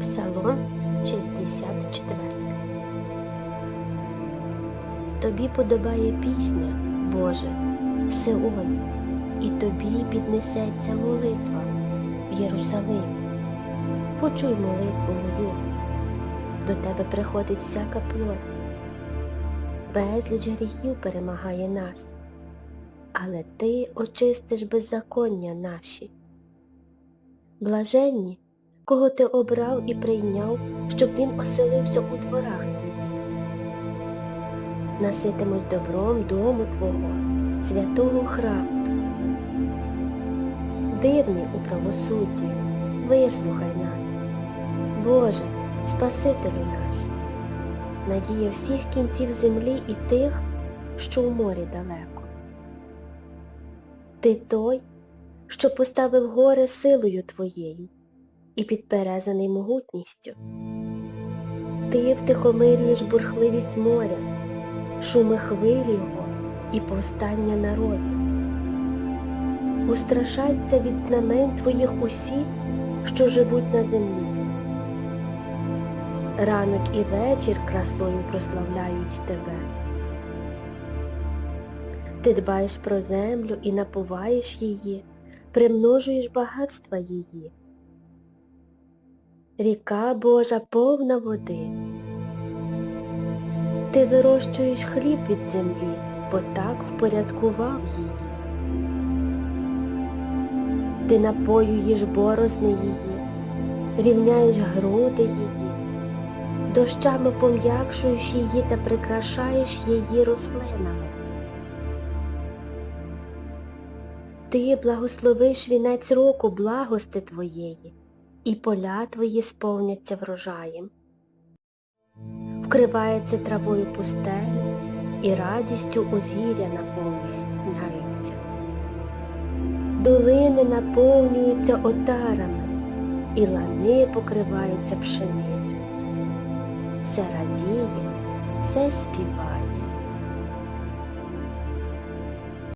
Псалом 64 Тобі подобає пісня, Боже, Сеон, і тобі піднесеться молитва в Єрусалимі. Почуй молитву мою, до тебе приходить всяка плоть. Безліч гріхів перемагає нас, але ти очистиш беззаконня наші. Блаженні, кого ти обрав і прийняв, щоб він оселився у дворах твоїх. Наситимось добром дому Твого, святого храму. Дивні у правосудді, вислухай нас. Боже, Спасителю наш, надія всіх кінців землі і тих, що у морі далеко. Ти той, що поставив гори силою Твоєю і підперезаний могутністю. Ти втихомирюєш бурхливість моря, шуми хвилі його і повстання народів. Устрашаться від знамень Твоїх усі, що живуть на землі. Ранок і вечір красою прославляють Тебе. Ти дбаєш про землю і напуваєш її, примножуєш багатства її. Ріка Божа повна води. Ти вирощуєш хліб від землі, бо так впорядкував її. Ти напоюєш борозни її, рівняєш груди її, дощами пом'якшуєш її та прикрашаєш її рослинами. Ти благословиш вінець року благости Твоєї, і поля Твої сповняться врожаєм. Вкривається травою пустелі, і радістю узгір'я наповнюються. Долини наповнюються отарами, і лани покриваються пшеницею. Все радіє, все співає.